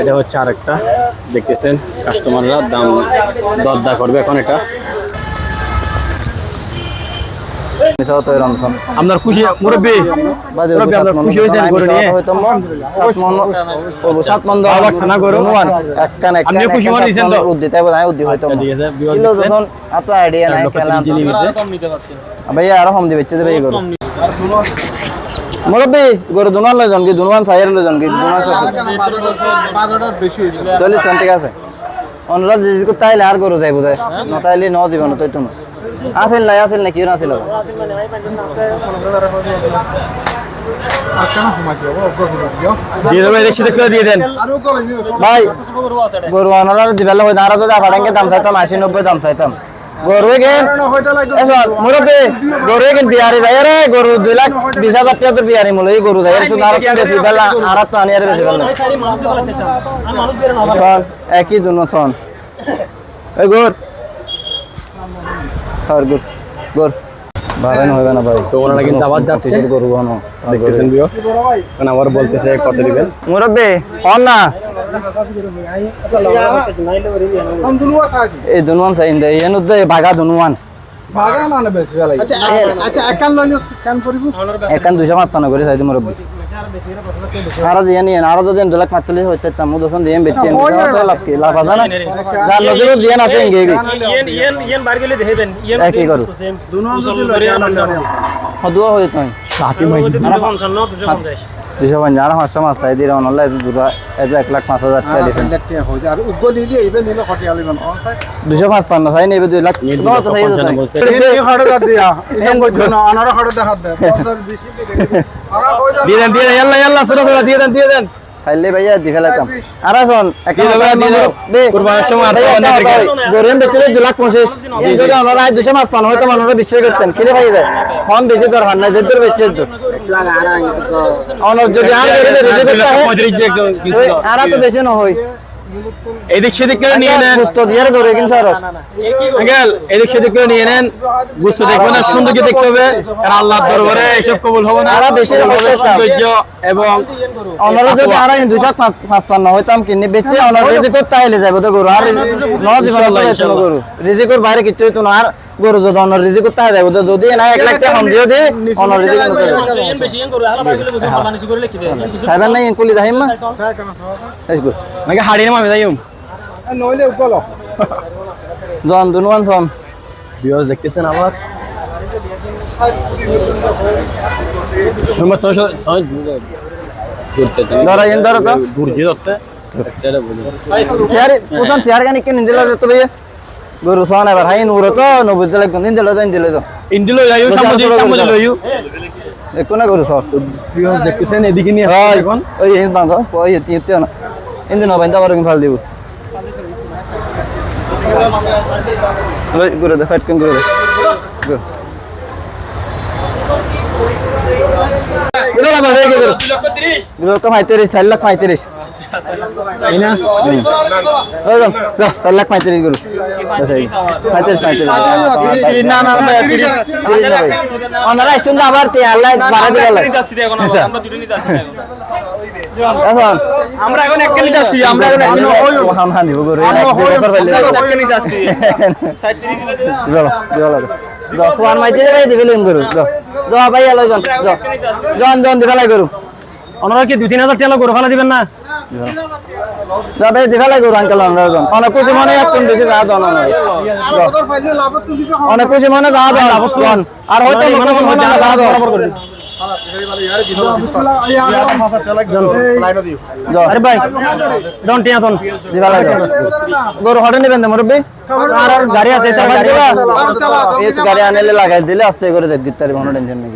এটা হচ্ছে আরেকটা দেখতেছেন কাস্টমাররা দাম দরদা করবে এখন এটা। আপনার খুশি মুরব্বী বাজে মুরব্বী সাত আপনার খুশি হয়েছেন গরু নিয়ে হয়তো মন, সাত সাত না গরু? হনুমান, একখান, একখান, আপনিও খুশি মনে সাত তো? উদ্দিত, এবার আমি উদ্দিত হয়তো আচ্ছা, ঠিক আছে, কিলো যখন idea নাই, আছে। ভাইয়া আরও কম দিবে, দিবে এই গরু। মুরব্বি, গরু দুনুয়ান লইজন কি, দুনুয়ান সাইয়ের লইজন কি, দুনুয়ান চল্লিশ জন, ঠিক আছে। অনুরাগ জিজ্ঞেস করতে আইলে আর গরু যাইব যায় নতাইলে ন দিব না তুই তুমি আসিল নাই আসিল না কি আসিল দিয়ে দেন। ভাই গরু অনার দিবেলা হই দাঁড়া তো দাম চাইতাম আশি নব্বই দাম চাইতাম গরু গেন মুরব্বী গরু গেন বিহারি যায় রে গরু দুই লাখ বিশ হাজার টাকা তোর বিহারি মূল্য এই গরু যায় শুধু আর বেশি বেলা আর তো আনি আর বেশি বেলা। একই দুনো চল। এই গোর। আর গোর গোর। বাড়ানো হবে না ভাই। তো ওনারা কিন্তু আবার যাচ্ছে। গরু দেখতেছেন বিয়স এখন আবার বলতেছে কত দিবেন। মুরব্বী হন না। এই দুনুয়ান চাই দে এন উদ্দে বাগা দুনুয়ান একান দুইশো পাঁচ টানা করে চাইছি মুরব্বী আর দিয়ে নিয়ে আর যদি দু লাখ পাঁচচল্লিশ হইতে তাম দোকান দিয়ে বেচে লাভ কি? লাভ আছে না? যার নদীরও দিয়ে আছে এঙ্গে একই করু হদুয়া হয়ে তুই। সাথী মাই দুইশো পঞ্চাশ পাঁচশো মাছ চাই দিয়ে অনলে দুটো এত এক লাখ পাঁচ হাজার টাকা দুশো দুইশো পাঁচ টান্ন চাই নেবে দুই লাখ। দিয়ে। দেন দিয়ে দেন দিয়ে দেন। খাইলে ভাইয়া দি ফেলাইতাম। আর দিকে। গরিম বেচে দু লাখ পঁচিশ যদি ওনারা দুশো পান হয়তো বিশ্বাস করতেন। কিনে পাই যায় কম বেশি দরকার নাই যে দূর বেচে দূর যদি আর তো বেশি নহয় এদিক সেদিক করে নিয়ে নেন। সুস্থ দিয়ে গরু কিন্তু সরস আঙ্কেল এদিক সেদিক করে নিয়ে নেন। বুঝতে দেখবেন না সুন্দর কি দেখতে হবে। আল্লাহর দরবারে এসব কবুল হবে না। আরও বেশি। সৌন্দর্য। এবং অনরা যদি আর দুশো পাঁচ পান্ন হইতাম কিনে বেচে অনর রিজি করতে আইলে যাব তো গরু। আর গরু। রিজি কর বাইরে কিছু হইতো না আর গরু যদি অনর রিজি করতে হয় যাব তো যদি না এক লাখ টাকা কম দিও দি অনর রিজি করতে যাব সাইবার নাই কুলি যাহিম না নাকি হাড়ির মামে যাইম? জন দুনুয়ান সম বিয়স দেখতেছেন আবার ইন ধরো তো। ঘুরছি ধরতে? সেটা বলি চেয়ার প্রথম চেয়ার গানি কিনে দিল তো ভাই গরু সন এবার। হাই নুরো তো নবুজ দিলে কোন দিন দিল তো দিল তো। ইন্ডিলো যাইও সামনে সামনে লইও। একো না গরু সব বিয়স দেখতেছেন এদিকে নিয়ে আসছে এখন। ওই ইন বাঁধো ওই ইতে না। ইন দিন বাইন্দা পারো ফাল দিব। ওই গরু দে ফাইট কোন গরু দে। গরু তো পঁয়ত্রিশ চার লাখ পঁয়ত্রিশ চার লাখ পঁয়ত্রিশ গরু আচ্ছা, পঁয়ত্রিশ পঁয়ত্রিশ না না ওনারা শুনতে আবার তে আল্লাহ বাড়া দিবে আল্লাহ আমরা এখন এক কেজি যাচ্ছি আমরা এখন অন্য ওই হাম হাম দিব গরু এক দুই বছর পাইলে যাব। কেজি যাচ্ছি দিবালা দিবালা দশ ওয়ান মাইতে যাবে দিবেলে গরু দ দ ভাই আলো জন জ জন জন দিবালা গরু ওনারা কি দুই তিন হাজার টাকা গরু ফেলা দিবেন না? জ ভাই দিবালা গরু আঙ্কেল আমরা জন অনেক খুশি মনে একটু বেশি যা দন অনেক খুশি মনে যা জন আর হয়তো খুশি মনে যা দন জ আরে ভাই ডন টিয়া দন দিবালা গরু হটে নিবেন মুরব্বি? গাড়ি আছে গাড়ি আনলে লাগাই দিলে আস্তে করে দেব গিটারি কোনো টেনশন নেই